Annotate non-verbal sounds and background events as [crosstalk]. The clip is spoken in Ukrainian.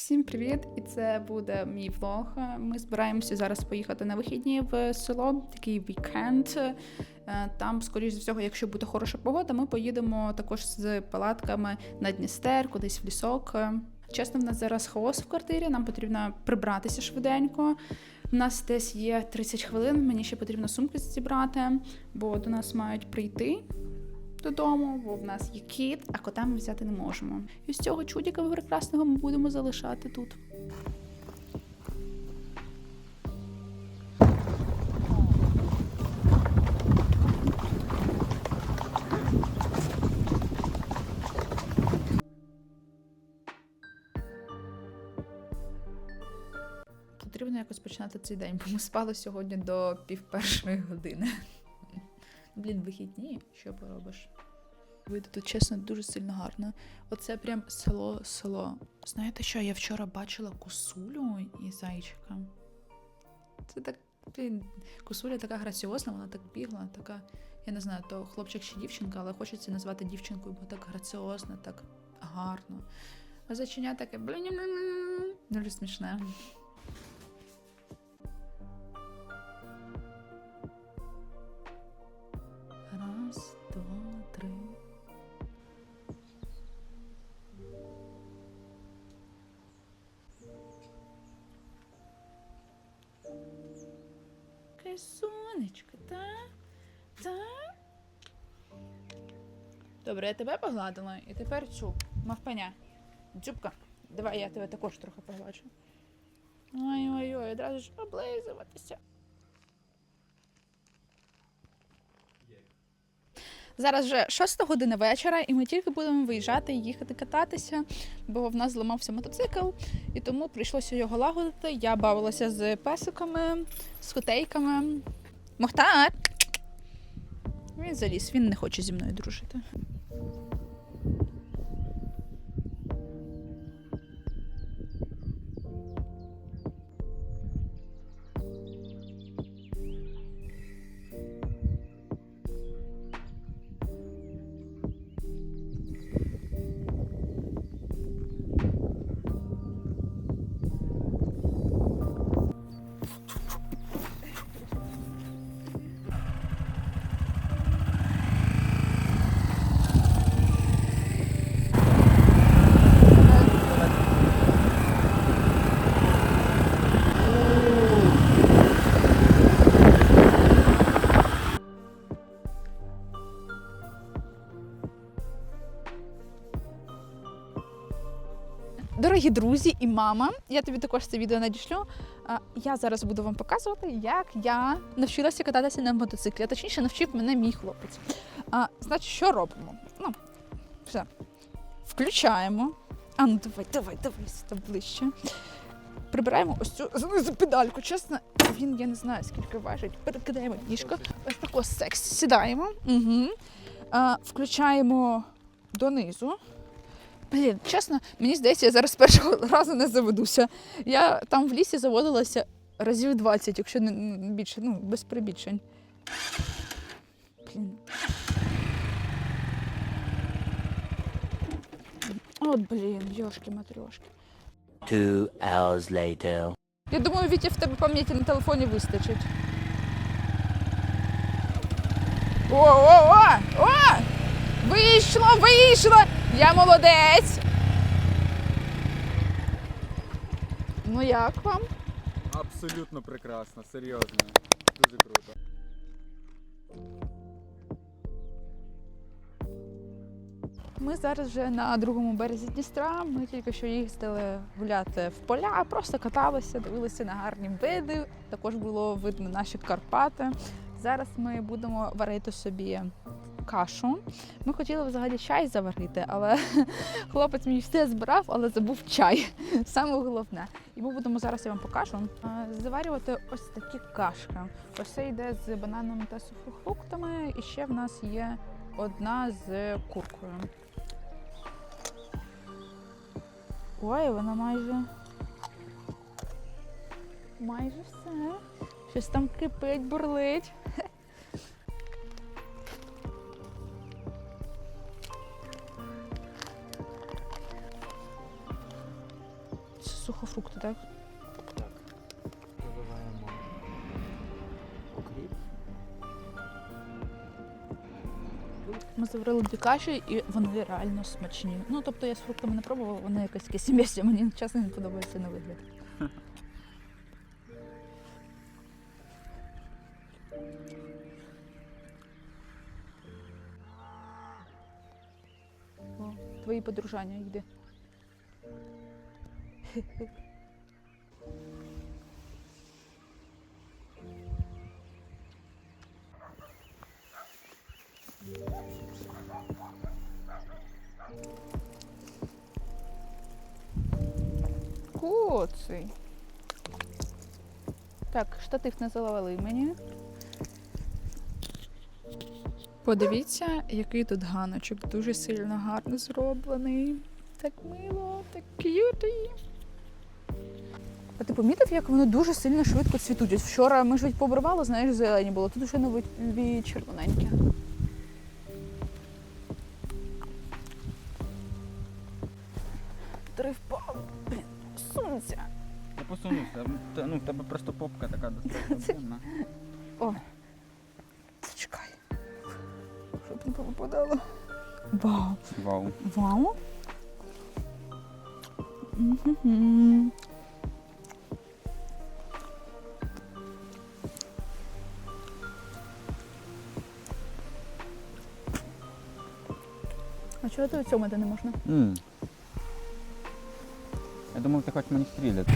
Всім привіт! І це буде мій влог. Ми збираємося зараз поїхати на вихідні в село, такий вікенд. Е, Там, скоріш за всього, якщо буде хороша погода, ми поїдемо також з палатками на Дністер, кудись в лісок. Чесно, в нас зараз хаос в квартирі, нам потрібно прибратися швиденько. У нас десь є 30 хвилин, мені ще потрібно сумки зібрати, бо до нас мають прийти додому, бо в нас є кіт, а кота ми взяти не можемо. І з цього чудіка прекрасного ми будемо залишати тут. Потрібно якось починати цей день, бо ми спали сьогодні до пів першої години. Блін, вихідні, що поробиш? Вийде тут, чесно, дуже сильно гарно. Оце прям село, село. Знаєте що, я вчора бачила косулю і зайчика. Це так, блін, косуля така граціозна, вона так бігла, така, я не знаю, то хлопчик чи дівчинка, але хочеться назвати дівчинкою, бо так граціозно, так гарно. А зайчиня таке дуже смішне. Сонечко, та? Та? Добре, я тебе погладила, і тепер цю мавпаня. Дзюбка. Давай я тебе також трохи погладжу. Ой-ой-ой, одразу ж облизуватися. Зараз вже 6 година вечора, і ми тільки будемо виїжджати і їхати кататися, бо в нас зламався мотоцикл, і тому прийшлося його лагодити. Я бавилася з песиками, з котейками. Мохтар! Він заліз, він не хоче зі мною дружити. Дорогі друзі і мама, я тобі також це відео надішлю. Я зараз буду вам показувати, як я навчилася кататися на мотоциклі. Точніше, навчив мене мій хлопець. Значить, що робимо? Ну, все. Включаємо. А ну давай, давай, давай сюди ближче. Прибираємо ось цю знизу педальку. Чесно, він я не знаю скільки важить. Перекидаємо ніжко. Ось тако секс. Сідаємо. Угу. Включаємо донизу. Блін, чесно, мені здається, я зараз першого [laughs] разу не заведуся. Я там в лісі заводилася разів 20, якщо не більше, ну, без прибільшень. Блін. От, блін, йошки матрьошки. Two hours later. Я думаю, Вітя, в тебе пам'яті на телефоні вистачить. О, о, о! О! Вийшло, вийшло! Я молодець! Ну як вам? Абсолютно прекрасно, серйозно. Дуже круто. Ми зараз вже на другому березі Дністра. Ми тільки що їздили гуляти в поля, просто каталися, дивилися на гарні види. Також було видно наші Карпати. Зараз ми будемо варити собі кашу. Ми хотіли взагалі чай заварити, але [laughs] хлопець мені все збирав, але забув чай. [laughs] Саме головне. І ми будемо зараз я вам покажу. Заварювати ось такі кашки. Ось це йде з бананами та сухофруктами. І ще в нас є одна з куркою. Ой, вона майже. Майже все. Щось там кипить, бурлить. Сухофрукти, так? Так. Доливаємо укріп. Ми заварили дві каші, і вони реально смачні. Ну, тобто я з фруктами не пробувала, вони якось таке сім'ясті, мені чесно не подобається на вигляд. О, твої подружання йди. Коций. Так, штатив не заливали мені. Подивіться, який тут ганочок. Дуже сильно гарно зроблений. Так мило, так к'юті. А ти помітив, як вони дуже сильно швидко цвітуть? Ось Вчора ми ж ведь побривали, знаєш, зелені було, тут вже нові червоненькі. Три впав, блін, сонця. Я посунувся. Ну, в тебе просто попка така достатньо. длинна. Чекай. Щоб не попадало. Вау. Вау. Вау. Чого ти у цьому не можна? Mm. Я думав, ти хоч мені стріляти.